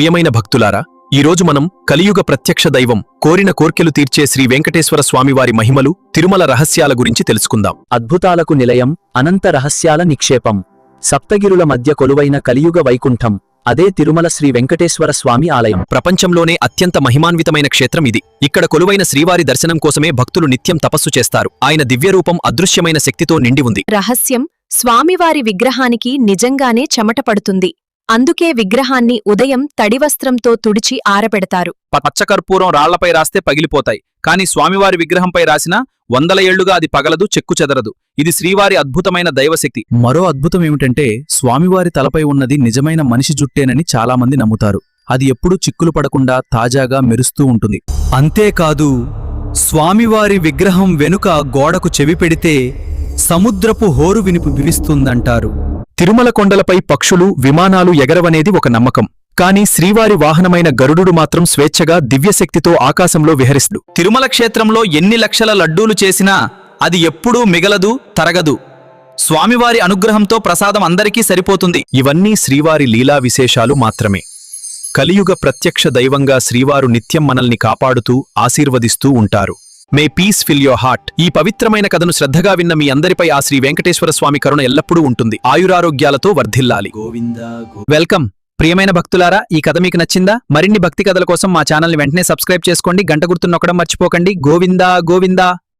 ప్రియమైన భక్తులారా ఈరోజు మనం కలియుగ ప్రత్యక్ష దైవం కోరిన కోర్కెలు తీర్చే శ్రీ వెంకటేశ్వర స్వామివారి మహిమలు తిరుమల రహస్యాల గురించి తెలుసుకుందాం. అద్భుతాలకు నిలయం అనంత రహస్యాల నిక్షేపం. సప్తగిరుల మధ్య కొలువైన కలియుగ వైకుంఠం అదే తిరుమల శ్రీ వెంకటేశ్వర స్వామి ఆలయం. ప్రపంచంలోనే అత్యంత మహిమాన్వితమైన క్షేత్రం ఇది. ఇక్కడ కొలువైన శ్రీవారి దర్శనం కోసమే భక్తులు నిత్యం తపస్సు చేస్తారు. ఆయన దివ్యరూపం అదృశ్యమైన శక్తితో నిండి ఉంది. రహస్యం స్వామివారి విగ్రహానికి నిజంగానే చెమట పడుతుంది అందుకే విగ్రహాన్ని ఉదయం తడివస్త్రంతో తుడిచి ఆరబెడతారు. ప- పచ్చకర్పూరం రాళ్ళపై రాస్తే పగిలిపోతాయి. కాని స్వామివారి విగ్రహంపై రాసినా వందల ఏళ్ళుగా అది పగలదు చెక్కు చెదరదు. ఇది శ్రీవారి అద్భుతమైన దైవశక్తి. మరో అద్భుతం ఏమిటంటే స్వామివారి తలపై ఉన్నది నిజమైన మనిషి జుట్టేనని చాలామంది నమ్ముతారు. అది ఎప్పుడూ చిక్కులు పడకుండా తాజాగా మెరుస్తూ ఉంటుంది. అంతేకాదు స్వామివారి విగ్రహం వెనుక గోడకు చెవి పెడితే సముద్రపు హోరు వినిపు వినిస్తుందంటారు తిరుమల కొండలపై పక్షులు విమానాలు ఎగరవనేది ఒక నమ్మకం. కాని శ్రీవారి వాహనమైన గరుడు మాత్రం స్వేచ్ఛగా దివ్యశక్తితో ఆకాశంలో విహరిస్తుడు తిరుమల క్షేత్రంలో ఎన్ని లక్షల లడ్డూలు చేసినా అది ఎప్పుడూ మిగలదు తరగదు. స్వామివారి అనుగ్రహంతో ప్రసాదం అందరికీ సరిపోతుంది. ఇవన్నీ శ్రీవారి లీలా విశేషాలు మాత్రమే. కలియుగ ప్రత్యక్ష దైవంగా శ్రీవారు నిత్యం మనల్ని కాపాడుతూ ఆశీర్వదిస్తూ ఉంటారు. May peace fill your heart ఈ పవిత్రమైన కథను శ్రద్ధగా విన్న మీ అందరిపై ఆ శ్రీ వెంకటేశ్వర స్వామి కరుణ ఎల్లప్పుడూ ఉంటుంది. ఆయురారోగ్యాలతో వర్ధిల్లాలి. వెల్కమ్ ప్రియమైన భక్తులారా ఈ కథ మీకు నచ్చిందా? మరిన్ని భక్తి కథల కోసం మా ఛానల్ని వెంటనే సబ్స్క్రైబ్ చేసుకోండి. గంట గుర్తు నొక్కడం మర్చిపోకండి. గోవిందా గోవిందా.